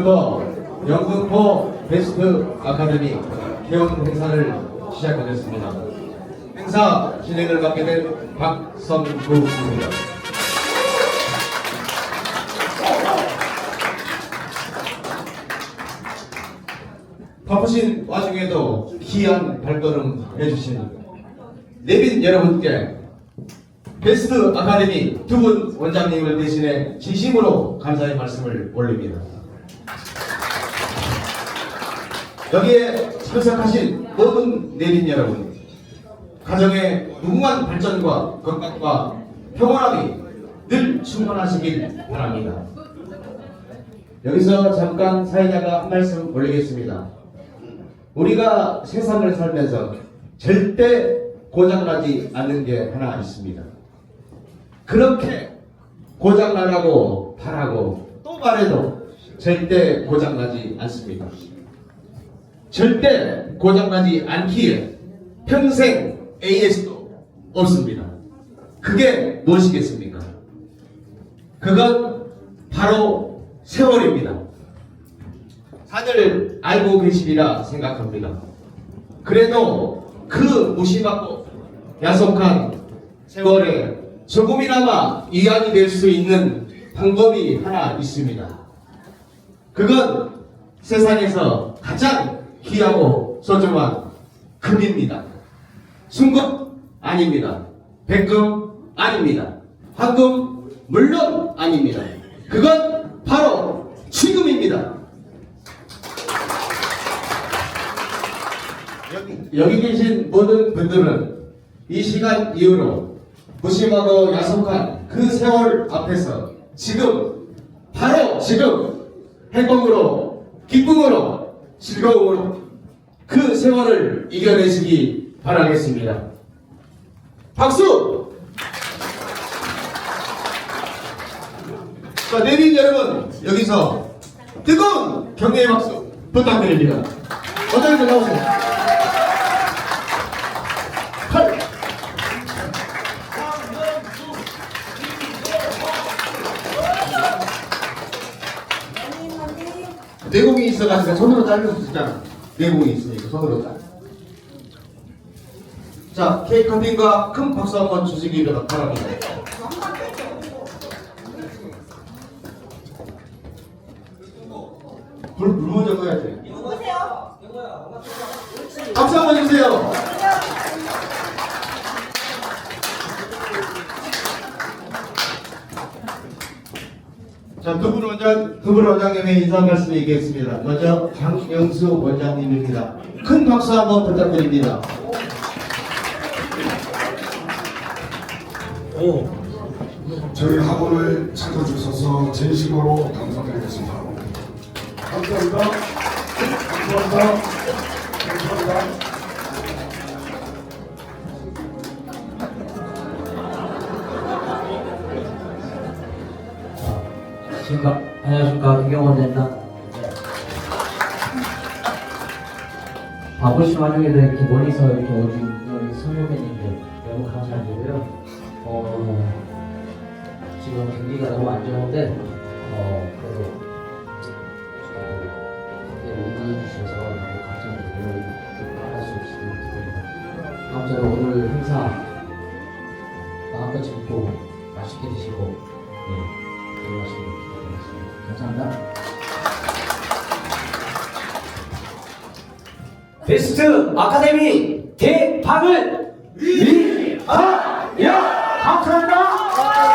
지금부터 영등포 베스트 아카데미 개원 행사를 시작하겠습니다. 행사 진행을 맡게 된 박성구입니다. 바쁘신 와중에도 귀한 발걸음 해주신 내빈 여러분께 베스트 아카데미 두 분 원장님을 대신해 진심으로 감사의 말씀을 올립니다. 여기에 참석하신 모든 내빈 여러분, 가정의 무궁한 발전과 건강과 평온함이 늘 충만하시길 바랍니다. 여기서 잠깐 사회자가 한 말씀 올리겠습니다. 우리가 세상을 살면서 절대 고장나지 않는 게 하나 있습니다. 그렇게 고장나라고 바라고 또 말해도 절대 고장나지 않습니다. 절대 고장나지 않기에 평생 AS도 없습니다. 그게 무엇이겠습니까? 그건 바로 세월입니다. 다들 알고 계시리라 생각합니다. 그래도 그 무심하고 야속한 세월에 조금이나마 이해이 될 수 있는 방법이 하나 있습니다. 그건 세상에서 가장 귀하고 소중한 금입니다. 순금 아닙니다. 백금 아닙니다. 황금 물론 아닙니다. 그건 바로 지금입니다. 여기, 여기 계신 모든 분들은 이 시간 이후로 무심하고 야속한 그 세월 앞에서 지금 바로 지금 행복으로 기쁨으로 즐거움으로 그 세월을 이겨내시기 바라겠습니다. 박수! 자, 내린 여러분 여기서 뜨거운 격려의 박수 부탁드립니다. 원장님 나오세요. 내공이 있어가지고 손으로 자를 수 있잖아. 내공이 있으니까 손으로 자. 자, 케이크 커팅과 큰 박수 한번 주시기 바랍니다. 불, 불 먼저 꺼야지. 박수 한번 주세요. 자, 두분 원장, 두분 원장님의 인사 말씀 드리겠습니다. 먼저 장영수 원장님입니다. 큰 박수 한번 부탁드립니다. 저희 학원을 찾아주셔서 진심으로 감사드리겠습니다. 감사합니다. 감사합니다. 감사합니다. 안녕하십니까, 안녕하십니까 김경원 대입니다. 바쁘신 와중에도 이렇게 멀리서 이렇게 오신 우리 성교배님들 너무 감사드리고요. 어, 지금 경기가 너무 안 좋은데 어, 베스트 아카데미 대박을 위하여 감사합니다.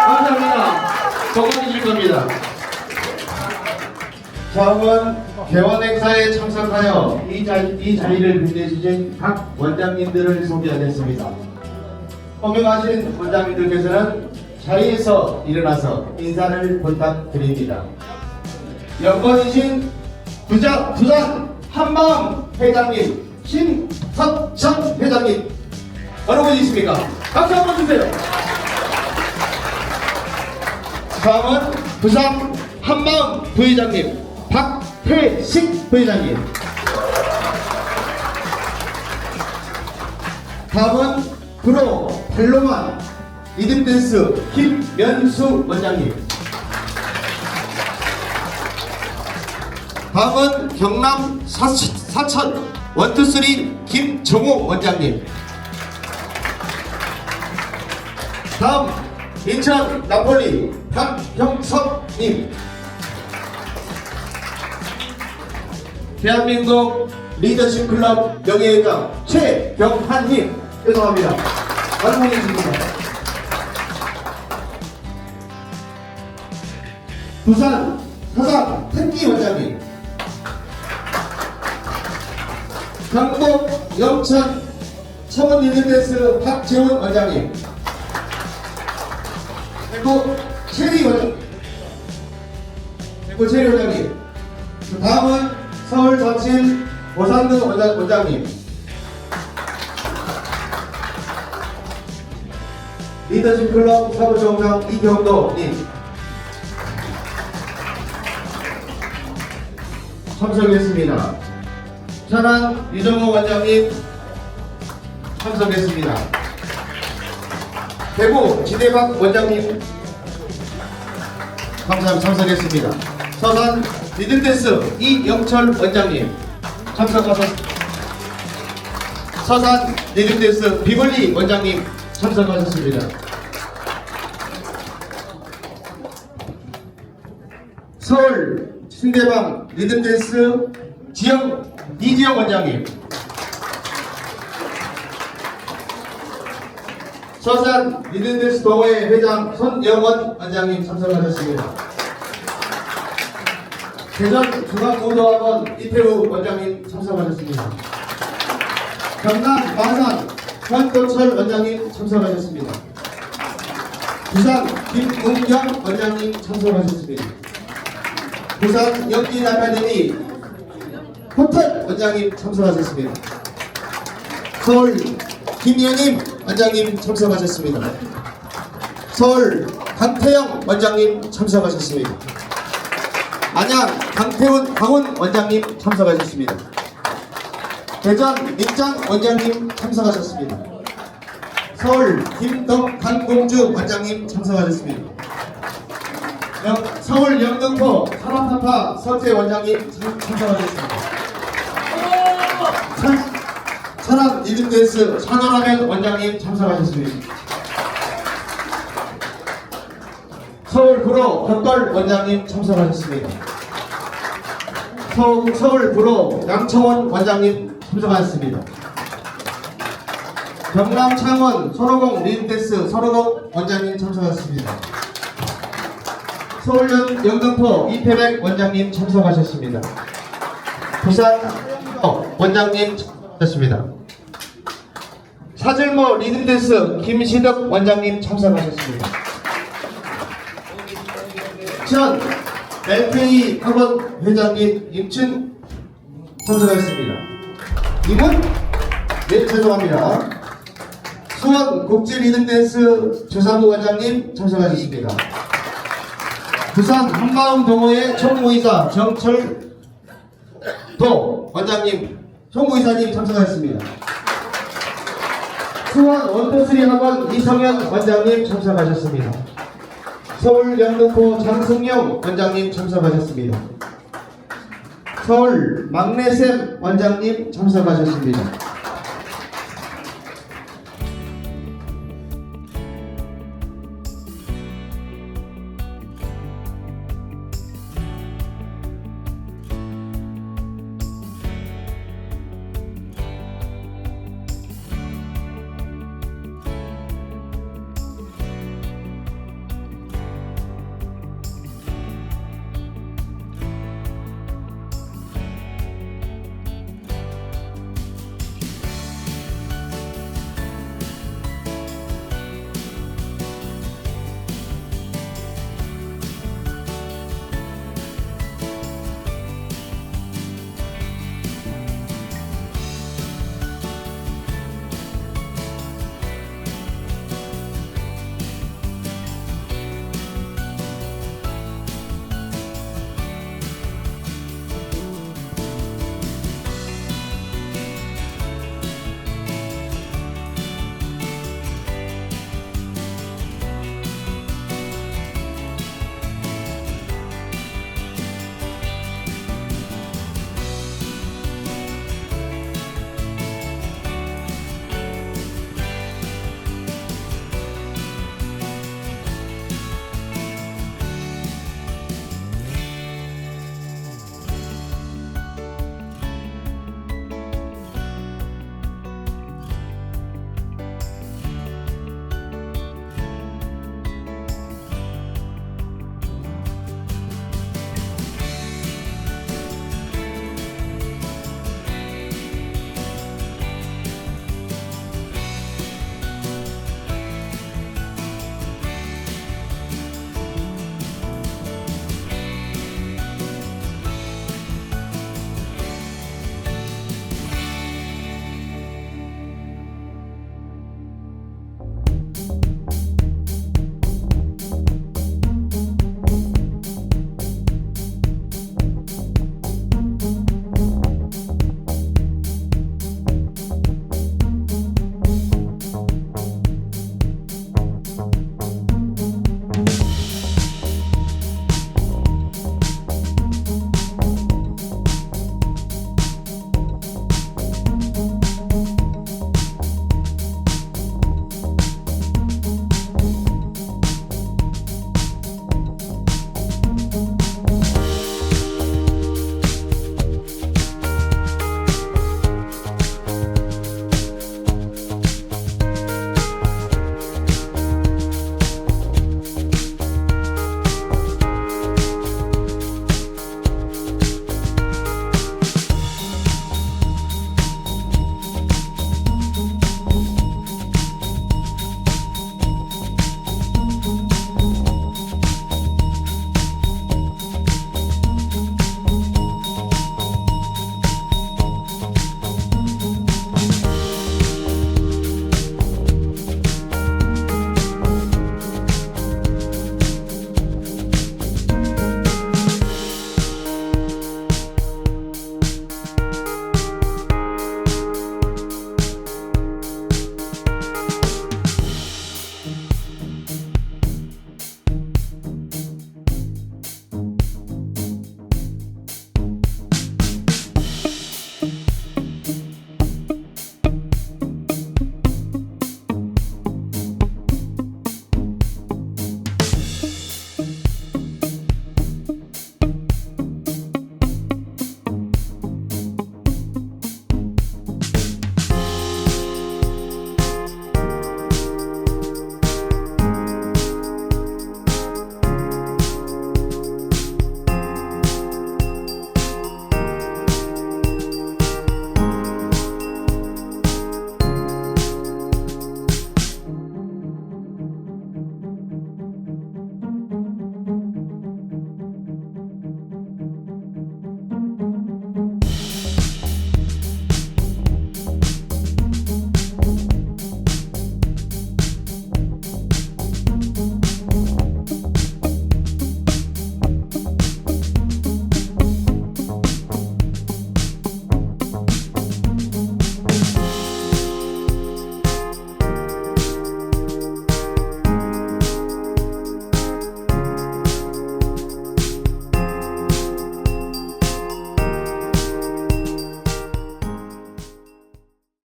감사합니다. 조금이실 겁니다. 자원 개원 행사에 참석하여 이, 자, 이 자리를 빛내주신 각 원장님들을 소개하겠습니다. 호명하신 원장님들께서는 자리에서 일어나서 인사를 부탁드립니다. 영광이신 부자, 부산 한마음 회장님, 신석천 회장님, 분이 있습니까? 박수 한번 주세요. 다음은 부산 한마음 부회장님 박태식 부회장님 다음은 프로 팔로만 리듬댄스 김면수 원장님 다음은 경남 사, 사천 원투쓰리 김정호 원장님. 다음 인천 나폴리 박형석님. 대한민국 리더십 클럽 명예회장 최경환님 죄송합니다. 줍니다. 부산 사상 택기 원장님 경북 영천 청원 리듬댄스 박재훈 원장님. 그리고 체리 원장님 그리고 체리 원장님. 그 다음은 서울 자친 오상근 원장, 원장님. 리더십 클럽 사무총장 이경도님. 참석했습니다. 천안 유정호 원장님 참석했습니다. 대구 지대박 원장님 감사합니다. 참석했습니다. 서산 리듬댄스 이영철 원장님 참석하셨습니다. 서산 리듬댄스 비벌리 원장님 참석하셨습니다. 서울 신대방 리듬댄스 지영 이지영 원장님 서산 리듬댄스 동호회 회장 손영원 원장님 참석하셨습니다. 대전 중앙고등학원 이태우 원장님 참석하셨습니다. 경남 마산 현도철 원장님 참석하셨습니다. 부산 김웅경 원장님 참석하셨습니다. 부산 영진 아카데미 호텔 원장님 참석하셨습니다. 서울 김현임 원장님 참석하셨습니다. 서울 강태영 원장님 참석하셨습니다. 안양 강태훈 강훈 원장님 참석하셨습니다. 대전 민장 원장님 참석하셨습니다. 서울 김덕 강공주 원장님 참석하셨습니다. 영- 서울 영등포 산업타파 서태 원장님 참- 참석하셨습니다. 천- 천안 리듬댄스 산호라면 원장님 참석하셨습니다. 서울 구로 덕걸 원장님 참석하셨습니다. 서, 서울 구로 양청원 원장님 참석하셨습니다. 경남 창원 서로공 리듬댄스 서로공 원장님 참석하셨습니다. 서울 연- 영등포 이태백 원장님 참석하셨습니다. 부산 어, 원장님 참석하셨습니다. 사절모 리듬댄스 김시덕 원장님 참석하셨습니다. 전 LK 학원 회장님 임춘 참석하셨습니다. 이분 네 죄송합니다. 수원 국제 리듬댄스 조사부 원장님 참석하셨습니다. 부산 한마음 동호회 총무이사 정철도 원장님, 총무이사님 참석하셨습니다. 수원 원포스리 학원 이성현 원장님 참석하셨습니다. 서울 영등포 장승용 원장님 참석하셨습니다. 서울 막내샘 원장님 참석하셨습니다.